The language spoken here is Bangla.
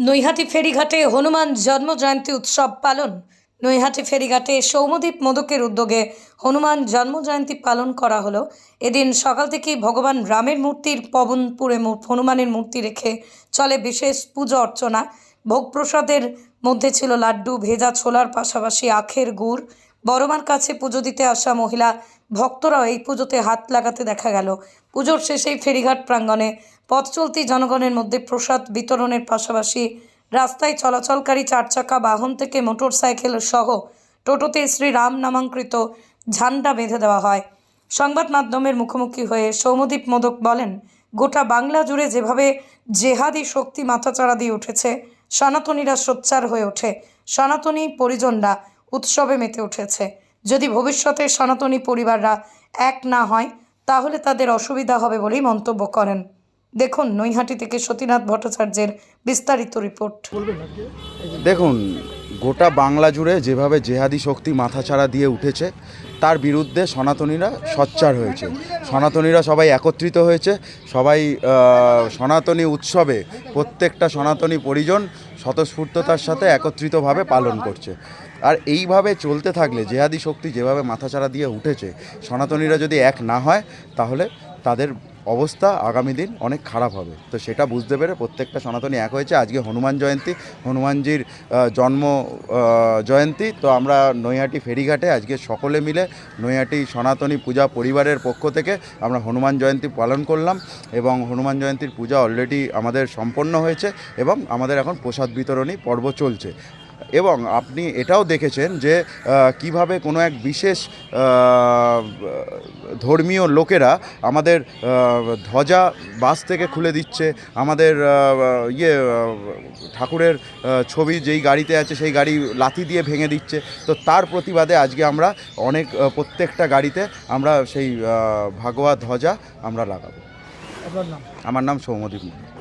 নৈহাটি ফেরিঘাটে হনুমান জন্মজয়ন্তী উৎসব পালন। নৈহাটি ফেরিঘাটে সৌমদ্বীপ মোদকের উদ্যোগে হনুমান জন্মজয়ন্তী পালন করা হলো। এদিন সকাল থেকেই ভগবান রামের মূর্তির পবনপুরে হনুমানের মূর্তি রেখে চলে বিশেষ পুজো অর্চনা। ভোগ প্রসাদের মধ্যে ছিল লাড্ডু, ভেজা ছোলার পাশাপাশি আখের গুড় বড়মার কাছে পুজো দিতে আসা মহিলা ভক্তরাও এই পুজোতে হাত লাগাতে দেখা গেল। পুজোর শেষেই ফেরিঘাট প্রাঙ্গণে পথ চলতি জনগণের মধ্যে প্রসাদ বিতরণের পাশাপাশি রাস্তায় চলাচলকারী চারচাকা বাহন থেকে মোটর সাইকেল সহ টোটোতে শ্রী রাম নামাঙ্কৃত ঝান্ডা বেঁধে দেওয়া হয়। সংবাদ মাধ্যমের মুখোমুখি হয়ে সৌমদীপ মোদক বলেন, গোটা বাংলা জুড়ে যেভাবে জেহাদি শক্তি মাথাচাড়া দিয়ে উঠেছে, সনাতনীরা সোচ্চার হয়ে ওঠে। সনাতনী পরিজনরা উৎসবে মেতে উঠেছে। যদি ভবিষ্যতে সনাতনী পরিবাররা এক না হয়, তাহলে তাদের অসুবিধা হবে বলেই মন্তব্য করেন। দেখুন নৈহাটি থেকে সতীনাথ ভট্টাচার্যের বিস্তারিত রিপোর্ট। দেখুন, গোটা বাংলা জুড়ে যেভাবে জেহাদি শক্তি মাথাছাড়া দিয়ে উঠেছে, তার বিরুদ্ধে সনাতনীরা সচ্চার হয়েছে। সনাতনীরা সবাই একত্রিত হয়েছে, সবাই সনাতনী উৎসবে প্রত্যেকটা সনাতনী পরিজন স্বতঃস্ফূর্ততার সাথে একত্রিতভাবে পালন করছে। আর এইভাবে চলতে থাকলে, জেহাদি শক্তি যেভাবে মাথাছাড়া দিয়ে উঠেছে, সনাতনীরা যদি এক না হয়, তাহলে তাদের অবস্থা আগামী দিন অনেক খারাপ হবে। তো সেটা বুঝতে পেরে প্রত্যেকটা সনাতনী এক হয়েছে। আজকে হনুমান জয়ন্তী, হনুমানজির জন্ম জয়ন্তী। তো আমরা নৈহাটি ফেরিঘাটে আজকে সকলে মিলে নৈহাটি সনাতনী পূজা পরিবারের পক্ষ থেকে আমরা হনুমান জয়ন্তী পালন করলাম এবং হনুমান জয়ন্তীর পূজা অলরেডি আমাদের সম্পন্ন হয়েছে এবং আমাদের এখন প্রসাদ বিতরণী পর্ব চলছে। এবং আপনি এটাও দেখেছেন যে কীভাবে কোনো এক বিশেষ ধর্মীয় লোকেরা আমাদের ধ্বজা বাস থেকে খুলে দিচ্ছে। আমাদের ইয়ে ঠাকুরের ছবি যেই গাড়িতে আছে সেই গাড়ি লাথি দিয়ে ভেঙে দিচ্ছে। তো তার প্রতিবাদে আজকে আমরা অনেক প্রত্যেকটা গাড়িতে আমরা সেই ভাগোয়া ধ্বজা আমরা লাগাবো। আমার নাম সৌমদীপ মুখার্জি।